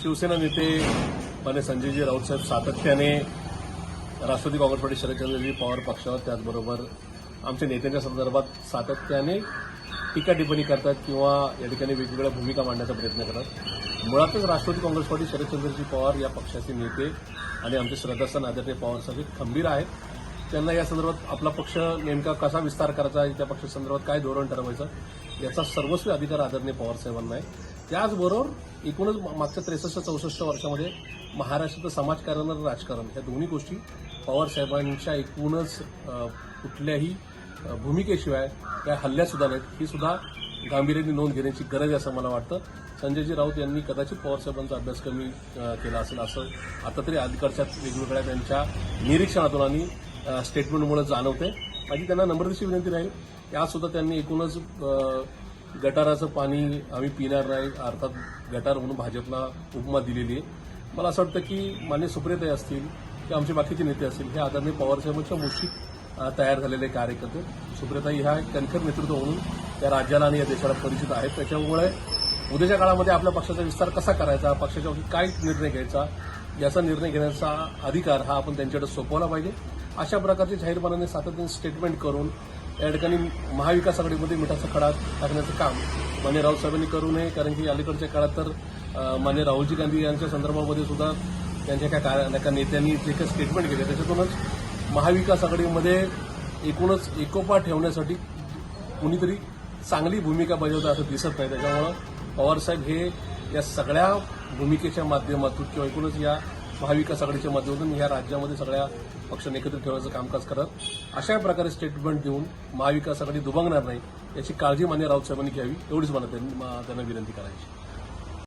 शिवसेना नेते मान्य संजयजी राऊत साहेब सातत्याने राष्ट्रवादी काँग्रेस पार्टी शरदचंद्रजी पवार पक्षावर त्याचबरोबर आमच्या नेत्यांच्या संदर्भात सातत्याने टीका टिप्पणी करतात किंवा या ठिकाणी वेगवेगळ्या भूमिका मांडण्याचा प्रयत्न करतात. मुळातच राष्ट्रवादी काँग्रेस पार्टी शरदचंद्रजी पवार या पक्षाचे नेते आणि आमचे श्रद्धास्थान आदरणीय पवार साहेब खंबीर आहेत. त्यांना या संदर्भात आपला पक्ष नेमका कसा विस्तार करायचा आहे त्या पक्षासंदर्भात काय धोरण ठरवायचं याचा सर्वस्वी अधिकार आदरणीय पवारसाहेबांना आहे. त्याचबरोबर एकूणच मागच्या त्रेसष्ट चौसष्ट वर्षामध्ये महाराष्ट्राचं समाजकारण आणि राजकारण या दोन्ही गोष्टी पवार साहेबांच्या एकूणच कुठल्याही भूमिकेशिवाय त्या हल्ल्यासुद्धा नाहीत. ही सुद्धा गांभीर्याने नोंद घेण्याची गरज आहे असं मला वाटतं. संजयजी राऊत यांनी कदाचित पवार साहेबांचा अभ्यास कमी केला असेल असं आता तरी अलीकडच्या वेगवेगळ्या त्यांच्या निरीक्षणातून आणि स्टेटमेंटमुळे जाणवते माझी त्यांना नम्रतेची विनंती राहील. यासुद्धा त्यांनी एकूणच गटाराचं पाणी आम्ही पिणार नाही अर्थात गटार म्हणून भाजपला उपमा दिलेली आहे. मला असं वाटतं की मान्य सुप्रियताई असतील किंवा आमचे बाकीचे नेते असतील हे आदरणीय पवारसाहेबांच्या मुशीत तयार झालेले कार्यकर्ते. सुप्रियताई ह्या कणखर नेतृत्व म्हणून त्या राज्याला आणि या देशाला परिचित आहेत. त्याच्यामुळे उद्याच्या काळामध्ये आपल्या पक्षाचा विस्तार कसा करायचा पक्षाच्या बाबतीत काय निर्णय घ्यायचा याचा निर्णय घेण्याचा अधिकार हा आपण त्यांच्याकडे सोपवला पाहिजे. अशा प्रकारचे जाहीरपणाने सातत्याने स्टेटमेंट करून या ठिकाणी महाविकास आघाडीमध्ये मिठाचा खडा टाकण्याचं काम मान्य राऊत साहेबांनी करू नये कारण की अलीकडच्या काळात तर माने मान्य राहुलजी गांधी यांच्या संदर्भामध्ये सुद्धा त्यांच्या काय कार्य- एका नेत्यांनी जे काही स्टेटमेंट केले त्याच्यातूनच महाविकास आघाडीमध्ये एकूणच एकोपा ठेवण्यासाठी कुणीतरी चांगली भूमिका बजावतं असं दिसत नाही. त्याच्यामुळं पवारसाहेब हे या सगळ्या भूमिकेच्या माध्यमातून किंवा एकूणच या महाविकास आघाडीच्या माध्यमातून या राज्यामध्ये सगळ्या पक्षांनी एकत्रित ठेवण्याचं कामकाज करत अशा प्रकारे स्टेटमेंट देऊन महाविकास आघाडी दुभंगणार नाही याची काळजी मान्य राऊत साहेबांनी घ्यावी एवढीच मला त्यांनी- त्यांना विनंती करायची.